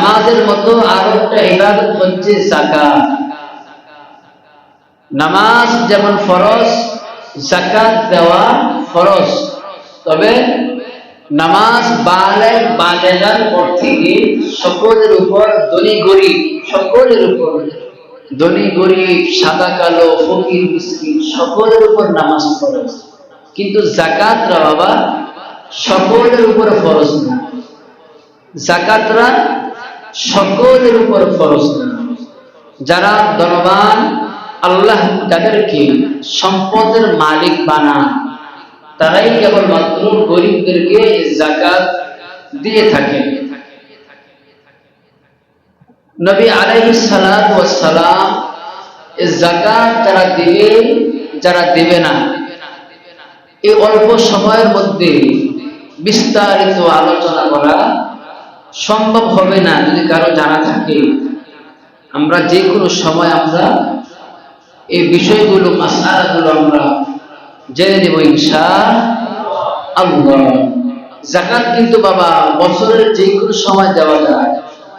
নামাজের মতো আরও একটা ইবাদত হচ্ছে জাকাত নামাজ যেমন ফরজ জাকাত দেওয়া ফরজ। তবে নামাজ বালে বালেগার পর থেকে সকলের উপর ধনী গরিব, সকলের উপর ধনী গরিব, সাদা কালো, ফকির, মিসকিন, সকলের উপর নামাজ ফরজ। কিন্তু জাকাতরা বাবা, সকলের উপর ফরজ না। জাকাতরা সকলের উপর ফরজ না। যারা ধনবান আল্লাহ যাদেরকে সম্পদের মালিক বানান। তারাই কেবলমাত্র গরিবদেরকে জাকাত দিয়ে থাকেন নবী আলাইহিস সালাত ওয়াস সালাম জাকাত যারা দিবে যারা দেবে না। এই অল্প সময়ের মধ্যে বিস্তারিত আলোচনা করা সম্ভব হবে না যদি কারও জানা থাকে। আমরা যে কোনো সময় আমরা এই বিষয়গুলো মাসালাগুলো আমরা জেনে নেব ইনশা আল্লাহ। জাকাত কিন্তু বাবা, বছরের যে কোনো সময় দেওয়া যায়।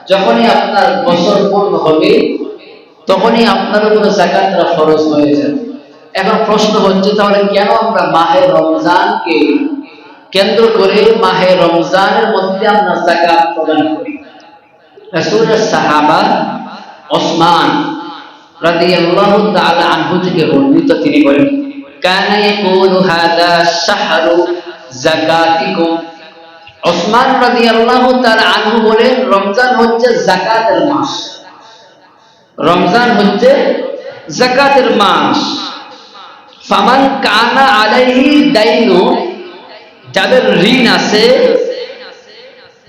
যখনই আপনার বছর পূর্ণ হবে, তখনই আপনার উপরে জাকাতটা ফরজ হয়ে যাবে। এখন প্রশ্ন হচ্ছে, তাহলে কেন আমরা মাহে রমজানকে কেন্দ্র করে মাহে রমজানের মধ্যে আমরা জাকাত প্রদান করি। রাসূলের সাহাবা ওসমান রাদিয়াল্লাহু তাআলা আনহু থেকে বর্ণিত তিনি বলেন, কানা ইয়াকুলু হাদা শাহরু যাকাতিকুম। ওসমান রাদিয়াল্লাহু তাআলা আনহু বলেন, রমজান হচ্ছে যাকাতের মাস। রমজান হচ্ছে যাকাতের মাস। ফামান কানা আলাইহি দাইনু যাদের ঋণ আছে,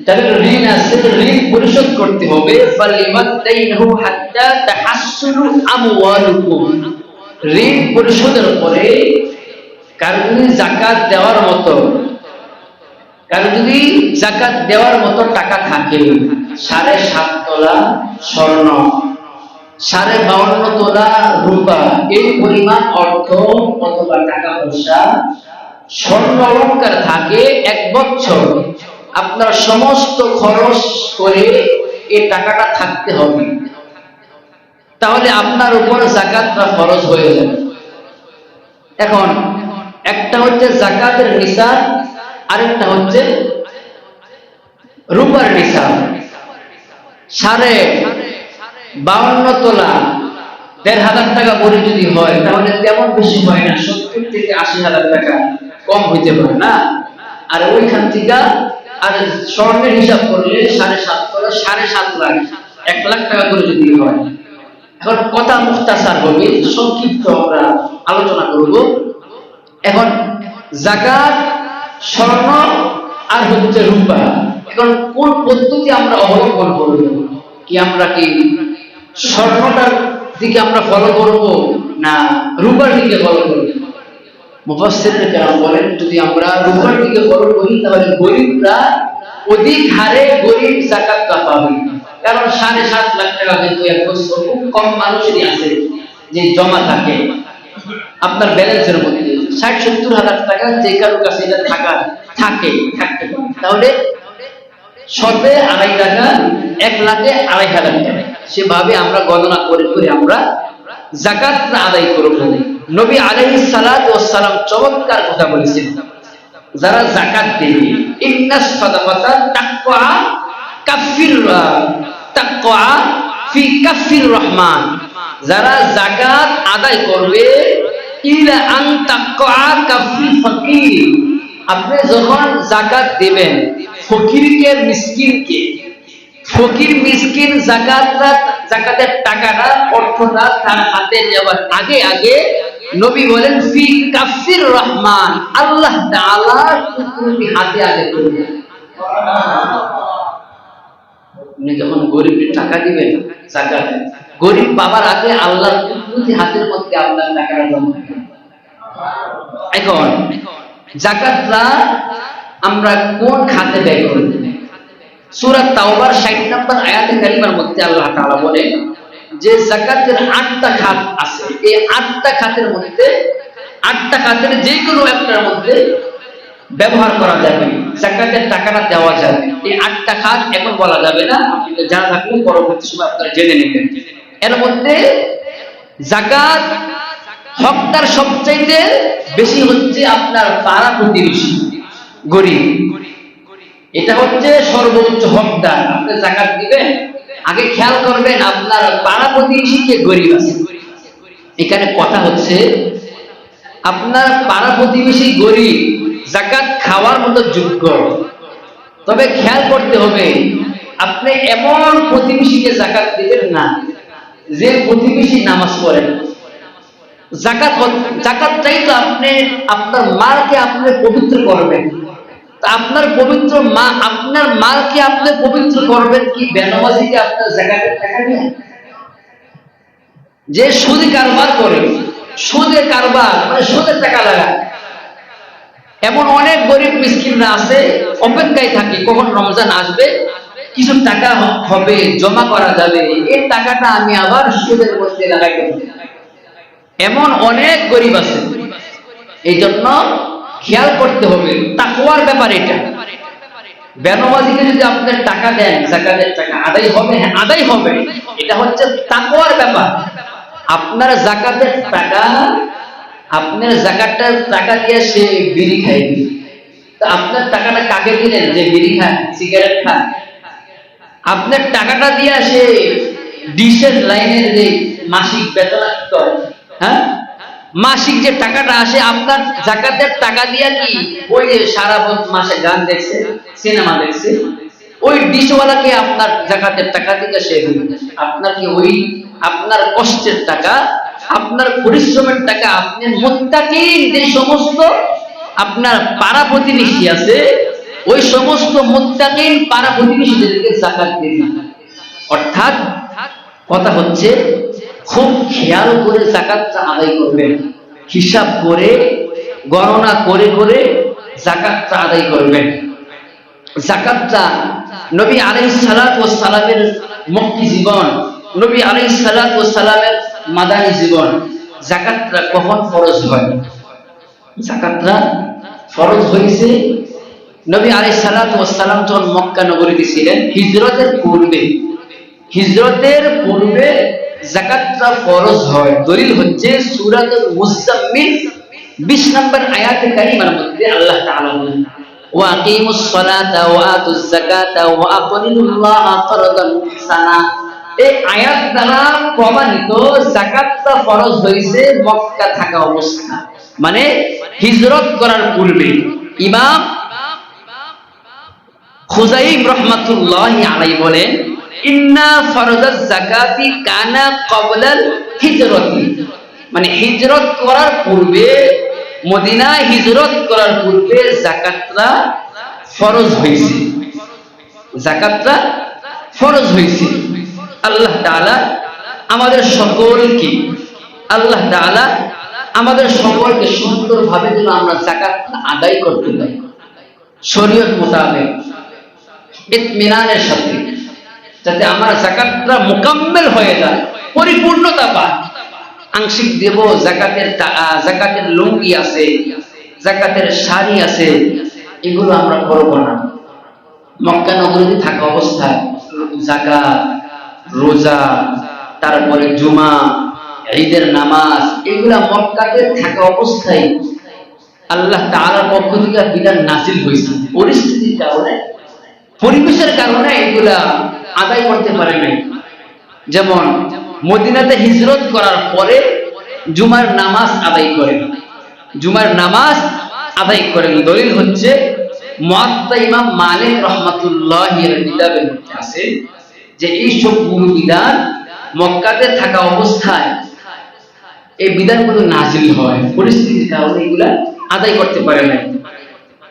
যাদের ঋণ আছে, ঋণ পরিশোধ করতে হবে। ফালিমাদাইনহু হাত্তা তাহাসসুলু আমওয়ালুকুম। ঋণ পরিশোধের পরে কারও জাকাত দেওয়ার মতো, কারও যদি জাকাত দেওয়ার মতো টাকা থাকে, সাড়ে সাত তোলা স্বর্ণ, সাড়ে বাউন্ন তোলা রূপা, এই পরিমাণ অর্থ অথবা টাকা পয়সা স্বর্ণ অলঙ্কার থাকে এক বছর। আপনার সমস্ত খরচ করে এই টাকাটা থাকতে হবে। তাহলে আপনার উপর জাকাতটা ফরজ হয়ে যাবে। এখন, একটা হচ্ছে জাকাতের নিসাব, আরেকটা হচ্ছে রূপার নিসাব। সাড়ে বাউন্ন তোলা দেড় হাজার টাকা করে যদি হয়, তাহলে তেমন বেশি হয় না, সত্তর থেকে আশি হাজার টাকা কম হইতে পারে না। আর ওইখান থেকে আর স্বর্ণের হিসাব করলে সাড়ে সাত সাড়ে সাত লাখ, এক লাখ টাকা করে যদি হয়। এখন কথা মুক্তাসার হবে, সংক্ষিপ্ত আমরা আলোচনা করব। এখন জাকাত, স্বর্ণ আর হচ্ছে রূপা। এখন কোন পদ্ধতি আমরা অবলম্বন করব? কি আমরা কি স্বর্ণটার দিকে আমরা ফলো করব না রূপার দিকে ফলো করব? বলেন, যদি আমরা দিকে ফলো করি, তাহলে গরিবরা অধিক হারে গরিব কারণ সাড়ে সাত লাখ টাকা কিন্তু এক বছর খুব কম মানুষেরই আছে যে জমা থাকে। আপনার ব্যালেন্সের মধ্যে ষাট সত্তর হাজার টাকা যে কারোর কাছে এটা থাকা, থাকে, থাকতে তাহলে আড়াই টাকা এক লাখে আড়াই হাজার টাকা। সেভাবে আমরা গণনা করে করে আমরা জাকাতটা আদায় নবী ওয়াস সালাম চমৎকার কথা বলেছেন। যারা জাকাত দেবে ইন্নাস তাকওয়া কাফির, তাকওয়া ফি কাফির রহমান। যারা জাকাত আদায় করবে, ইলা আন তাকওয়া আপনি যখন জাকাত দেবেন ফকিরকে মিসকিনকে ফকির মিসকিন জাকাতটা জাকাতের টাকাটা অর্থটা তার হাতে আগে আগে নবী বলেন, ফি কাফির রহমান, আল্লাহ তাআলা তুমি হাতে আগে যখন গরিবের টাকা দিবেন, জাকাত, গরিব বাবার আগে আল্লাহ হাতের মধ্যে আপনার টাকাটা জমা এখন জাকাতটা আমরা কোন খাতে ব্যয় করি? সূরা তাওবার 60 নম্বর আয়াতে কারিমার মধ্যে আল্লাহ তাআলা বলেন, যে জাকাতের আটটা খাত আছে, এই আটটা খাতের মধ্যে, আটটা খাতের যে কোনো একটার মধ্যে ব্যবহার করা যাবে, জাকাতের টাকাটা দেওয়া যাবে। এই আটটা খাত এখন বলা যাবে না, আপনি জানা থাকলে পরবর্তী সময় আপনারা জেনে নেবেন। এর মধ্যে জাকাত হকদার সবচাইতে বেশি হচ্ছে আপনার পাড়া প্রতিবেশী গরিব। এটা হচ্ছে সর্বোচ্চ হকদার। আপনি জাকাত দিবেন, আগে খেয়াল করবেন আপনার পাড়া প্রতিবেশী কে গরিব আছে। এখানে কথা হচ্ছে, আপনার পাড়া প্রতিবেশী গরিব, জাকাত খাওয়ার মতো যোগ্য। তবে খেয়াল করতে হবে, আপনি এমন প্রতিবেশীকে জাকাত দিবেন না, যে প্রতিবেশী নামাজ পড়েন। জাকাত জাকাত চাই তো আপনি আপনার মাকে আপনি পবিত্র করবেন। আপনার পবিত্র মা, আপনার মাকে আপনি পবিত্র করবেন কি? বেনমাজিকে আপনার টাকা যে সুদে কারবার করে, সুদে কারবার মানে সুদের টাকা লাগায় এমন অনেক গরিব মিসকিনরা আছে, অপেক্ষায় থাকে, কখন রমজান আসবে, কিছু টাকা হবে, জমা করা যাবে, এই টাকাটা আমি আবার সুদের মধ্যে লাগাই এমন অনেক গরিব আছে। এই জন্য খেয়াল করতে হবে তাকুয়ার ব্যাপার এটা। বেনমাজিকে যদি আপনার টাকা দেন, জাকাতের টাকা, আদায় হবে? হ্যাঁ আদায় হবে। এটা হচ্ছে তাকুয়ার ব্যাপার। আপনার জাকাতের টাকা, আপনার জাকাতটার টাকা দিয়ে সে বিড়ি খায়। তা আপনার টাকাটা কাকে দিলেন? যে বিড়ি খায়, সিগারেট খায়। আপনার টাকাটা দিয়ে সে ডিশের লাইনের যে মাসিক বেতন হ্যাঁ? মাসিক যে টাকাটা আসে, আপনার জাকাতের টাকা দিয়া কি ওই যে সারা মাসে গান দেখছে, সিনেমা দেখছে, ওই ডিশওয়ালাকে আপনার জাকাতের টাকা দিতে সে। আপনার কি ওই আপনার কষ্টের টাকা, আপনার পরিশ্রমের টাকা, আপনি মোত্তাকিন যে সমস্ত আপনার পাড়া প্রতিবেশী আছে, ওই সমস্ত মোত্তাকিন পাড়া প্রতিবেশীদেরকে জাকাত দিবেন অর্থাৎ কথা হচ্ছে খুব খেয়াল করে জাকাতটা আদায় করবেন। হিসাব করে, গণনা করে করে জাকাতটা আদায় করবেন। জাকাতটা নবী আলাইহিস সালাত ওয়াস সালামের মুক্তি জীবন, নবী আলাইহিস সালাত ওয়াস সালামের মাদানী জীবন। জাকাতটা কখন ফরজ হয়? জাকাতটা ফরজ হয়েছে নবী আলাই সালাত ওয়াস সালাম যখন মক্কা নগরীতে ছিলেন, হিজরতের পূর্বে। হিজরতের পূর্বে জাকাতটা ফরজ হয়। দলিল হচ্ছে মুজাম্মিল 20 নম্বর আয়াতে কারিমার মধ্যে আল্লাহ তাআলা বলেন ওয়াকিমুস সালাতা যাকাতা ওয়া হাসানা। এই আয়াত দ্বারা প্রমাণিত জাকাতটা ফরজ হয়েছে মক্কা থাকা অবস্থা। মানে হিজরত করার পূর্বে ইমাম খুজাইম রহমাতুল্লাহ আলাই বলেন মানে হিজরত করার পূর্বে মদিনা হিজরত করার পূর্বে জাকাতটা ফরজ হয়েছে। জাকাতটা ফরজ হয়েছে। আল্লাহ তাআলা আমাদের সকলকে, আল্লাহ তাআলা আমাদের সকলকে সুন্দরভাবে যেন আমরা জাকাত আদায় করতে পারি। শরীয়ত মোতাবেক, ইতমিনানের সাথে। যাতে আমার জাকাতটা মোকাম্মেল হয়ে যায়, পরিপূর্ণতা পায়। আংশিক দেব, জাকাতের জাকাতের লুঙ্গি আছে, জাকাতের শাড়ি আছে, এগুলো আমরা করব না। মক্কা নগরীতে থাকা অবস্থায় জাকাত, রোজা, তারপরে জুমা, ঈদের নামাজ, এগুলা মক্কাতে থাকা অবস্থায় আল্লাহ তাআলার পক্ষ থেকে বিধান নাসিল হয়েছে। পরিস্থিতির কারণে, পরিবেশের কারণে এগুলা আদায় করতে পারে নাই। যেমন, মদিনাতে হিজরত করার পরে জুমার নামাজ আদায় করেন। জুমার নামাজ আদায় করেন। দলিল হচ্ছে এই বিধান হয়। আদায় করতে পারে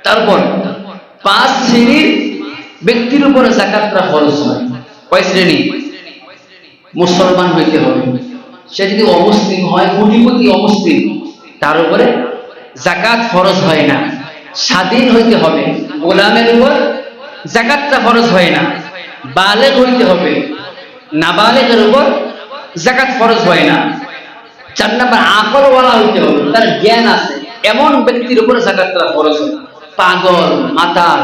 তারপর, পাঁচ শ্রেণির ব্যক্তির উপরে জাকাতটা ফরজ হয়। কয় শ্রেণি? মুসলমান হইতে হবে। সে যদি অমুসলিম হয়, কোটিপতি অমুসলিম, তার উপরে জাকাত ফরজ হয় না। স্বাধীন হইতে হবে। গোলামের উপর জাকাতটা ফরজ হয় না। বালেগ হইতে হবে। নাবালেগের উপর জাকাত ফরজ হয় না। চার নাম্বার, আকলওয়ালা হইতে হবে। তার জ্ঞান আছে। এমন ব্যক্তির উপর জাকাতটা ফরজ হয় পাগল, মাতাল,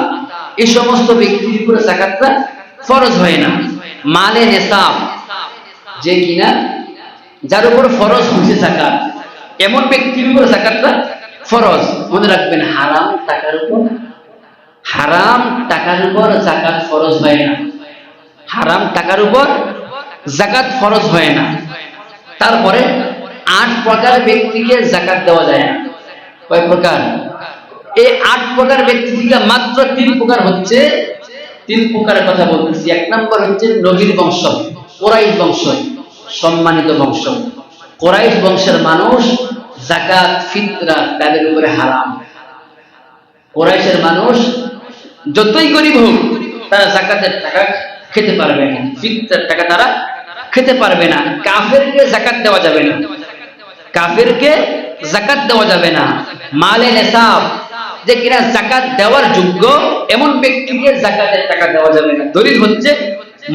এই সমস্ত ব্যক্তির উপরে জাকাতটা ফরজ হয় না। মালে নেশাব যে কিনা, যার উপর ফরজ হয়েছে জাকাত এমন ব্যক্তির উপর জাকাতটা ফরজ। মনে রাখবেন, হারাম টাকার উপর, হারাম টাকার উপর জাকাত ফরজ হয় না। হারাম টাকার উপর জাকাত ফরজ হয় না। তারপরে আট প্রকার ব্যক্তিকে জাকাত দেওয়া যায় না। কয় প্রকার? এই আট প্রকার ব্যক্তি থেকে মাত্র তিন প্রকার হচ্ছে তিন প্রকারের কথা বলতেছি। এক নম্বর হচ্ছে নবীর বংশ, কোরাইশ বংশ, সম্মানিত বংশ। কোরাইশ বংশের মানুষ জাকাত ফিতরা, তাদের উপরে হারাম। কোরাইশের মানুষ যতই গরিব হোক, তারা জাকাতের টাকা খেতে পারবে না। ফিতরার টাকা তারা খেতে পারবে না। কাফেরকে জাকাত দেওয়া যাবে না। কাফেরকে জাকাত দেওয়া যাবে না। মালে নেশাব যে কিনা জাকাত দেওয়ার যোগ্য, এমন ব্যক্তিকে জাকাতের টাকা দেওয়া যাবে না। দলিল হচ্ছে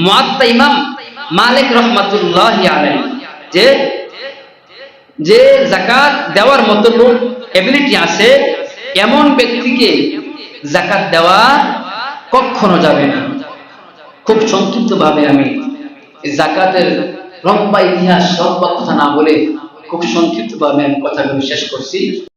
মুয়াত্তা ইমাম মালিক রহমাতুল্লাহ আলাই যে যে জাকাত দেওয়ার মতো এবিলিটি আছে, এমন ব্যক্তিকে জাকাত দেওয়া কখনো যাবে না। খুব সংক্ষিপ্ত ভাবে আমি জাকাতের লম্বা ইতিহাস লম্বা কথা না বলে খুব সংক্ষিপ্ত ভাবে আমি কথাগুলো শেষ করছি।